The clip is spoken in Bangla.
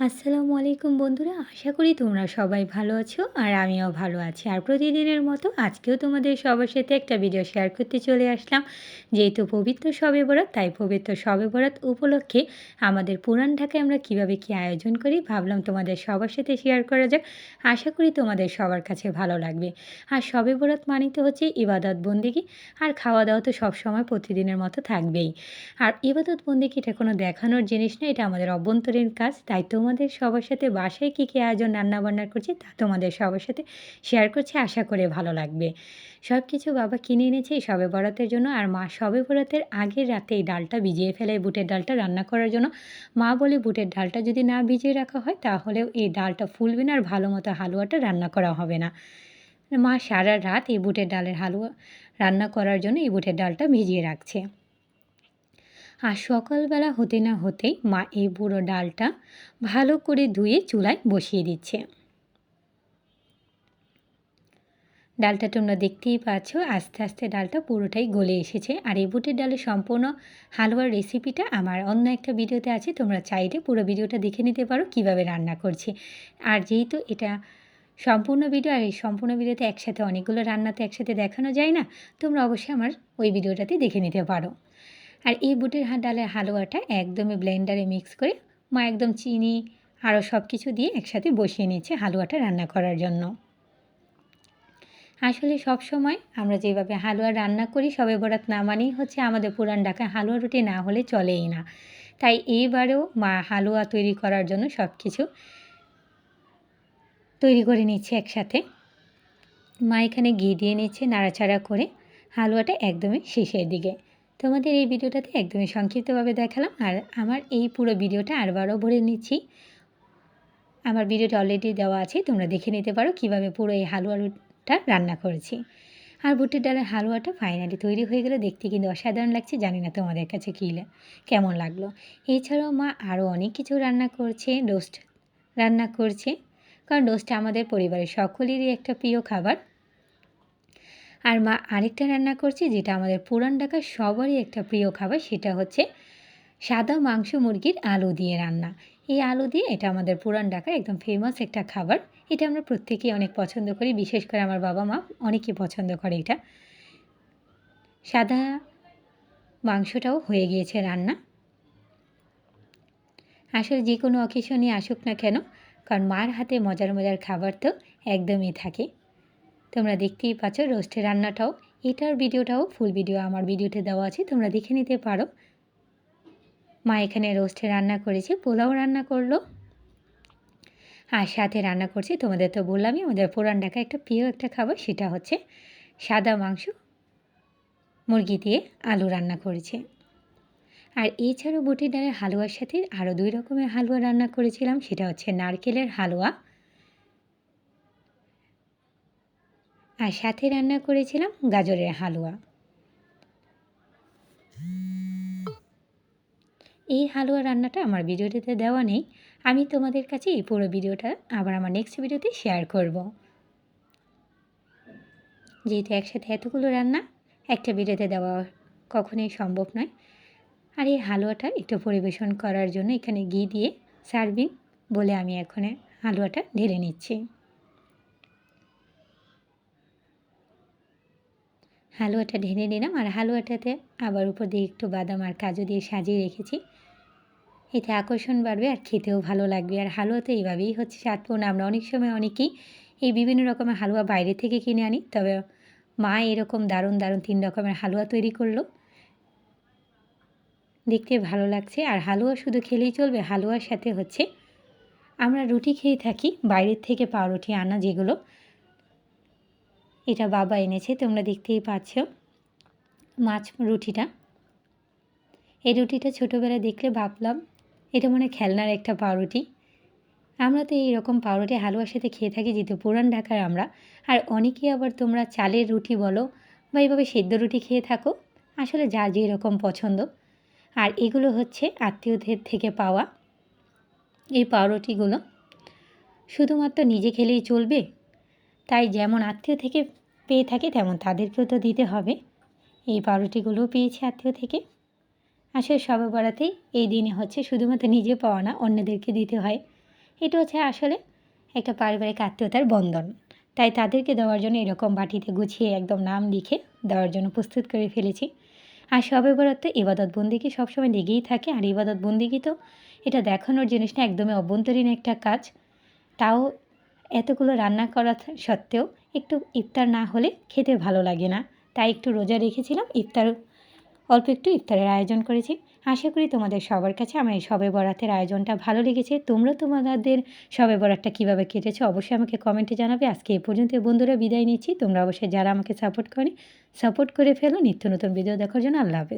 আসসালামু আলাইকুম বন্ধুরা, আশা করি তোমরা সবাই ভালো আছো আর আমিও ভালো আছি। আর প্রতিদিনের মতো আজকেও তোমাদের সবার সাথে একটা ভিডিও শেয়ার করতে চলে আসলাম, যেহেতু পবিত্র শবে বরাত, তাই পবিত্র শবে বরাত উপলক্ষে আমাদের পুরান ঢাকায় আমরা কীভাবে কি আয়োজন করি ভাবলাম তোমাদের সবার সাথে শেয়ার করা যাক। আশা করি তোমাদের সবার কাছে ভালো লাগবে। আর শবে বরাত মানিত তো হচ্ছে ইবাদত বন্দিগি, আর খাওয়া দাওয়া তো সবসময় প্রতিদিনের মতো থাকবেই। আর ইবাদত বন্দিগি এটা কোনো দেখানোর জিনিস না, এটা আমাদের অভ্যন্তরীণ কাজ, তাই তো তোমাদের সবার সাথে বাসায় কী কী আয়োজন রান্নাবান্না করছি তা তোমাদের সবার সাথে শেয়ার করছি, আশা করে ভালো লাগবে। সব কিছু বাবা কিনে এনেছে সবে বরাতের জন্য আর মা সবে বরাতের আগের রাতে এই ডালটা ভিজিয়ে ফেলে বুটের ডালটা রান্না করার জন্য। মা বলে বুটের ডালটা যদি না ভিজিয়ে রাখা হয় তাহলেও এই ডালটা ফুলবে না আর ভালো মতো হালুয়াটা রান্না করা হবে না। মা সারা রাত এই বুটের ডালের হালুয়া রান্না করার জন্য এই বুটের ডালটা ভিজিয়ে রাখছে। আর সকালবেলা হতে না হতেই মা এই বুড়ো ডালটা ভালো করে ধুয়ে চুলায় বসিয়ে দিচ্ছে। ডালটা তোমরা দেখতেই পাচ্ছ, আস্তে আস্তে ডালটা পুরোটাই গলে এসেছে। আর এই বুটের ডালের সম্পূর্ণ হালুয়ার রেসিপিটা আমার অন্য একটা ভিডিওতে আছে, তোমরা চাইলে পুরো ভিডিওটা দেখে নিতে পারো কীভাবে রান্না করছি। আর যেহেতু এটা সম্পূর্ণ ভিডিও, আর এই সম্পূর্ণ ভিডিওতে একসাথে অনেকগুলো রান্নাতে একসাথে দেখানো যায় না, তোমরা অবশ্যই আমার ওই ভিডিওটাতে দেখে নিতে পারো। আর এই বুটের ডালের হালুয়াটা একদমই ব্লেন্ডারে মিক্স করে মা একদম চিনি আরও সব কিছু দিয়ে একসাথে বসিয়ে নিচ্ছে হালুয়াটা রান্না করার জন্য। আসলে সব সময় আমরা যেভাবে হালুয়া রান্না করি সবে বরাত না মানেই হচ্ছে আমাদের পুরান ঢাকায় হালুয়া রুটি না হলে চলেই না। তাই এইবারেও মা হালুয়া তৈরি করার জন্য সব কিছু তৈরি করে নিচ্ছে একসাথে। মা এখানে ঘি দিয়ে নিচ্ছে নাড়াচাড়া করে হালুয়াটা একদমই শেষের দিকে। তোমাদের এই ভিডিওটাতে একদমই সংক্ষিপ্তভাবে দেখালাম আর আমার এই পুরো ভিডিওটা আরবারও ভরে নিচ্ছি। আমার ভিডিওটা অলরেডি দেওয়া আছে, তোমরা দেখে নিতে পারো কীভাবে পুরো এই হালুয়াটা রান্না করেছি। আর বুটের ডালের হালুয়াটা ফাইনালি তৈরি হয়ে গেলে, দেখতে কিন্তু অসাধারণ লাগছে, জানি না তোমাদের কাছে কী কেমন লাগল। এছাড়াও মা আরও অনেক কিছু রান্না করছে রোস্ট রান্না করছে। কারণ রোস্ট আমাদের পরিবারের সকলেরই একটা প্রিয় খাবার। আর মা আরেকটা রান্না করছে যেটা আমাদের পুরান ঢাকার সবারই একটা প্রিয় খাবার, সেটা হচ্ছে সাদা মাংস মুরগির আলু দিয়ে রান্না। এই আলু দিয়ে এটা আমাদের পুরান ঢাকার একদম ফেমাস একটা খাবার। এটা আমরা প্রত্যেকেই অনেক পছন্দ করি, বিশেষ করে আমার বাবা মা অনেকেই পছন্দ করে এটা। সাদা মাংসটাও হয়ে গিয়েছে রান্না। আসলে যে কোনো অকেশনে আসুক না কেন, কারণ মার হাতে মজার মজার খাবার তো একদমই থাকে। তোমরা দেখতেই পাচ্ছ রোস্টের রান্নাটাও। এটার ভিডিওটাও ফুল ভিডিও আমার ভিডিওতে দেওয়া আছে, তোমরা দেখে নিতে পারো। মা এখানে রোস্টে রান্না করেছে, পোলাও রান্না করল, আর সাথে রান্না করছে, তোমাদের তো বললামই, আমাদের পুরান ঢাকা একটা প্রিয় একটা খাবার, সেটা হচ্ছে সাদা মাংস মুরগি দিয়ে আলু রান্না করেছে। আর এছাড়াও বুটি ডালের হালুয়ার সাথে আরও দুই রকমের হালুয়া রান্না করেছিলাম, সেটা হচ্ছে নারকেলের হালুয়া আর সাথে রান্না করেছিলাম গাজরের হালুয়া। এই হালুয়া রান্নাটা আমার ভিডিওটিতে দেওয়া নেই। আমি তোমাদের কাছে এই পুরো ভিডিওটা আবার আমার নেক্সট ভিডিওতে শেয়ার করব। যেহেতু একসাথে এতগুলো রান্না, একটা ভিডিওতে দেওয়া কখনোই সম্ভব নয়। আর এই হালুয়াটা একটু পরিবেশন করার জন্য এখানে ঘি দিয়ে সার্ভিং বলে আমি এখানে হালুয়াটা ঢেলে নিচ্ছি। হালুয়াটা ঢেলে নিলাম আর হালুয়াটাতে আবার উপর দিয়ে একটু বাদাম আর কাজু দিয়ে সাজিয়ে রেখেছি। এতে আকর্ষণ বাড়বে আর খেতেও ভালো লাগবে। আর হালুয়া তো এইভাবেই হচ্ছে স্বাদপূর্ণ আমরা অনেক সময় অনেকেই এই বিভিন্ন রকমের হালুয়া বাইরে থেকে কিনে আনি। তবে মা এরকম দারুণ দারুণ তিন রকমের হালুয়া তৈরি করল। দেখতে ভালো লাগছে। আর হালুয়া শুধু খেলেই চলবে, হালুয়ার সাথে হচ্ছে আমরা রুটি খেয়ে থাকি। বাইরের থেকে পাউরুটি আনা যেগুলো এটা বাবা এনেছে, তোমরা দেখতেই পাচ্ছ মাছ রুটিটা। এই রুটিটা ছোটোবেলায় দেখলে ভাবলাম এটা মনে খেলনার একটা পাউরুটি। আমরা তো এইরকম পাউরুটি হালুয়ার সাথে খেয়ে থাকি, যেহেতু পুরান ঢাকার আমরা। আর অনেকেই আবার তোমরা চালের রুটি বলো বা এইভাবে সেদ্ধ রুটি খেয়ে থাকো, আসলে যা যেরকম পছন্দ। আর এগুলো হচ্ছে আত্মীয়দের থেকে পাওয়া এই পাউরুটিগুলো। শুধুমাত্র নিজে খেলেই চলবে? তাই যেমন আত্মীয় থেকে পেয়ে থাকে, তেমন তাদেরকেও তো দিতে হবে। এই পাউরুটিগুলোও পেয়েছি আত্মীয় থেকে। আসলে সবে বরাতেই এই দিনে হচ্ছে শুধুমাত্র নিজে পাওয়া না, অন্যদেরকে দিতে হয়। এটা হচ্ছে আসলে একটা পারিবারিক আত্মীয়তার বন্ধন। তাই তাদেরকে দেওয়ার জন্য এরকম বাটিতে গুছিয়ে একদম নাম লিখে দেওয়ার জন্য প্রস্তুত করে ফেলেছি। আর সবে বরাত তো ইবাদত বন্দিকে সবসময় লেগেই থাকে, আর ইবাদত বন্দিকে তো এটা দেখানোর জিনিস না, একদমই অভ্যন্তরীণ একটা কাজ। তাও এতগুলো রান্না করা সত্ত্বেও একটু ইফতার না হলে খেতে ভালো লাগে না। তাই একটু রোজা রেখেছিলাম ইফতার অল্প একটু ইফতারের আয়োজন করেছি। আশা করি তোমাদের সবার কাছে আমার এই সবে বরাতের আয়োজনটা ভালো লেগেছে। তোমরা তোমাদের সবে বরাতটা কীভাবে কেটেছো অবশ্যই আমাকে কমেন্টে জানাবে। আজকে এই পর্যন্ত বন্ধুরা বিদায় নিচ্ছি। তোমরা অবশ্যই যারা আমাকে সাপোর্ট করে সাপোর্ট করে ফেলো। নিত্য নতুন ভিডিও দেখার জন্য আল্লাহ হাফেজ।